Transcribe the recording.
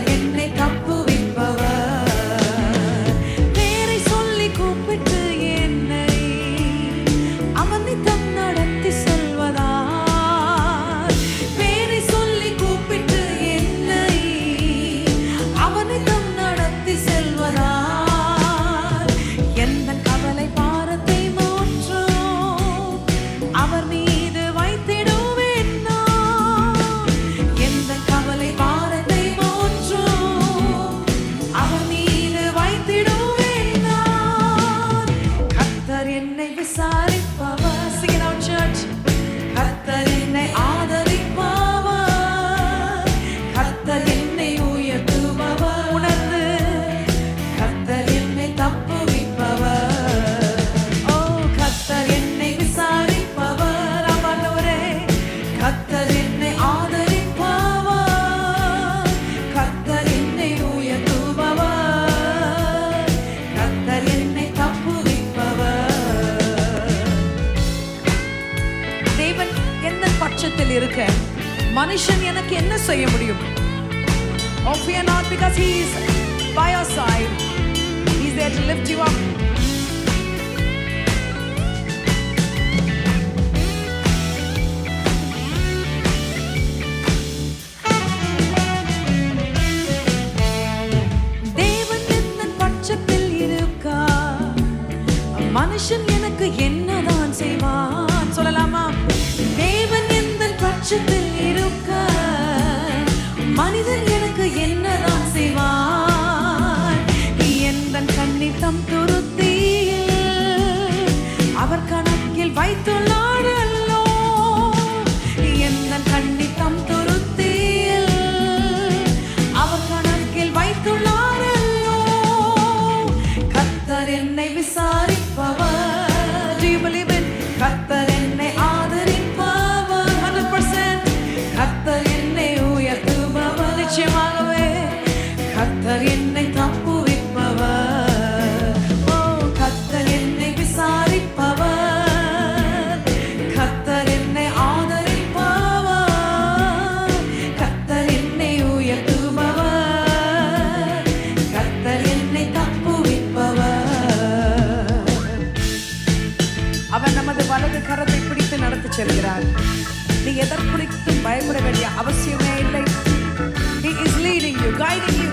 got in me. மனுஷன் எனக்கு என்ன செய்ய முடியும் Oh, fear not because he is by your side. He's there to lift you up. தேவன் எந்தன் பட்சத்தில் இருக்கா மனுஷன் எனக்கு என்னதான் எந்தன் இருக்க மனிதன் எனக்கு என்னதான் செய்வான்? எந்தன் கண்ணித்தம் துருத்தியில் அவர் கணக்கில் வைத்துள்ள வலது கரத்தை பிடித்து நடத்தி செல்கிறார் நீ எதற்குறித்தும் பயப்பட வேண்டிய அவசியமே இல்லை He is leading you, guiding you.